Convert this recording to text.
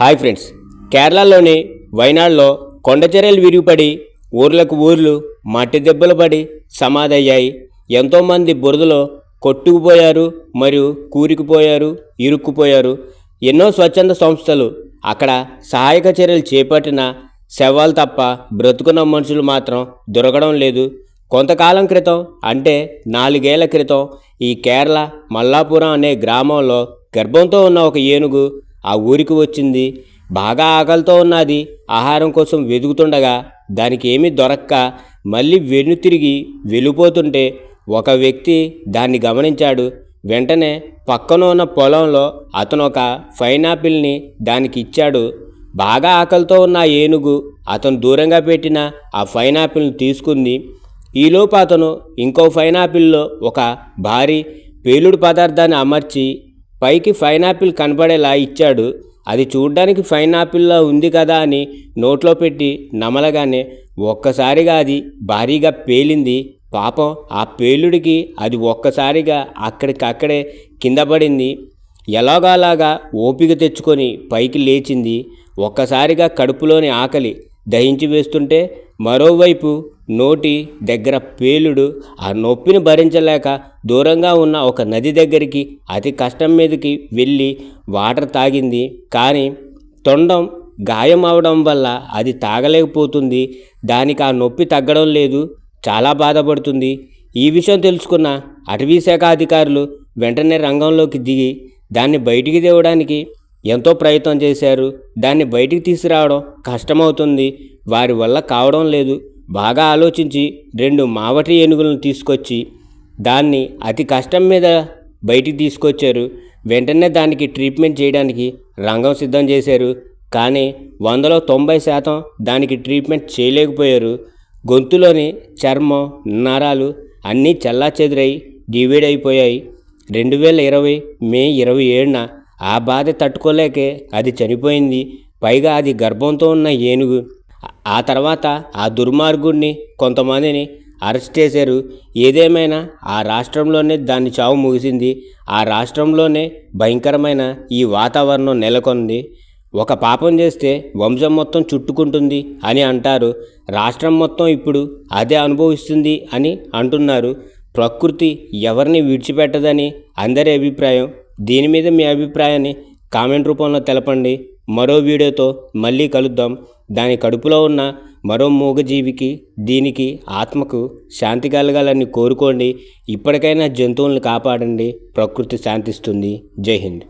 Hi friends. కేరళలోని వైనాడ్లో కొండచెరలు విరిగిపడి ఊర్లకు ఊర్లు మట్టి దెబ్బలు పడి సమాధయ్యాయి. ఎంతోమంది బురదలో కొట్టుకుపోయారు మరియు కూరుకుపోయారు ఇరుక్కుపోయారు. ఎన్నో స్వచ్ఛంద సంస్థలు అక్కడ సహాయక చర్యలు చేపట్టిన శవాలు తప్ప బ్రతుకున్న మనుషులు మాత్రం దొరకడం లేదు. కొంతకాలం క్రితం అంటే నాలుగేళ్ళ క్రితం ఈ కేరళ మల్లాపురం అనే గ్రామంలో గర్భంతో ఉన్న ఒక ఏనుగు ఆ ఊరికి వచ్చింది. బాగా ఆకలితో ఉన్నది. ఆహారం కోసం వెతుకుతుండగా దానికి ఏమీ దొరక్క. మళ్ళీ వెను తిరిగి వెళ్ళిపోతుంటే ఒక వ్యక్తి దాన్ని గమనించాడు. వెంటనే పక్కన ఉన్న పొలంలో అతను ఒక పైనాపిల్ని దానికి ఇచ్చాడు. బాగా ఆకలితో ఉన్న ఏనుగు అతను దూరంగా పెట్టిన ఆ పైనాపిల్ని తీసుకుంది. ఈలోపు అతను ఇంకో పైనాపిల్లో ఒక భారీ పేలుడు పదార్థాన్ని అమర్చి పైకి పైనాపిల్ కనబడేలా ఇచ్చాడు. అది చూడ్డానికి పైనాపిల్లా ఉంది కదా అని నోట్లో పెట్టి నమలగానే ఒక్కసారిగా అది భారీగా పేలింది. పాపం ఆ పేలుడికి అది ఒక్కసారిగా అక్కడికక్కడే కింద పడింది ఎలాగోలాగా ఓపిక తెచ్చుకొని పైకి లేచింది. ఒక్కసారిగా కడుపులోని ఆకలి దహించి వేస్తుంటే మరోవైపు నోటి దగ్గర పేలుడు ఆ నొప్పిని భరించలేక దూరంగా ఉన్న ఒక నది దగ్గరికి అతి కష్టం మీదకి వెళ్ళి వాటర్ తాగింది. కానీ తొండం గాయం అవడం వల్ల అది తాగలేకపోతుంది. దానికి ఆ నొప్పి తగ్గడం లేదు. చాలా బాధపడుతుంది. ఈ విషయం తెలుసుకున్న అటవీ శాఖ అధికారులు వెంటనే రంగంలోకి దిగి దాన్ని బయటికి తేవడానికి ఎంతో ప్రయత్నం చేశారు. దాన్ని బయటికి తీసుకురావడం కష్టమవుతుంది. వారి వల్ల కావడం లేదు. బాగా ఆలోచించి రెండు మావటి ఏనుగులను తీసుకొచ్చి దాన్ని అతి కష్టం మీద బయటికి తీసుకొచ్చారు. వెంటనే దానికి ట్రీట్మెంట్ చేయడానికి రంగం సిద్ధం చేశారు. కానీ వందలో తొంభై శాతం దానికి ట్రీట్మెంట్ చేయలేకపోయారు. గొంతులోని చర్మం నరాలు అన్నీ చల్లా చెదిరై డివైడ్ అయిపోయాయి. రెండు వేల ఇరవై మే ఇరవై ఏడున ఆ బాధ తట్టుకోలేకే అది చనిపోయింది. పైగా అది గర్భంతో ఉన్న ఏనుగు. ఆ తర్వాత ఆ దుర్మార్గుడిని కొంతమందిని అరెస్ట్ చేశారు. ఏదేమైనా ఆ రాష్ట్రంలోనే దాని చావు ముగిసింది. ఆ రాష్ట్రంలోనే భయంకరమైన ఈ వాతావరణం నెలకొంది. ఒక పాపం చేస్తే వంశం మొత్తం చుట్టుకుంటుంది అని అంటారు. రాష్ట్రం మొత్తం ఇప్పుడు అదే అనుభవిస్తుంది అని అంటున్నారు. ప్రకృతి ఎవరిని విడిచిపెట్టదని అందరి అభిప్రాయం. దీని మీద మీ అభిప్రాయాన్ని కామెంట్ రూపంలో తెలపండి. మరో వీడియోతో మళ్ళీ కలుద్దాం. దాని కడుపులో ఉన్న మరో మూగజీవికి దీనికి ఆత్మకు శాంతి కలగాలని కోరుకోండి. ఇప్పటికైనా జంతువులను కాపాడండి. ప్రకృతి శాంతిస్తుంది. జై హింద్.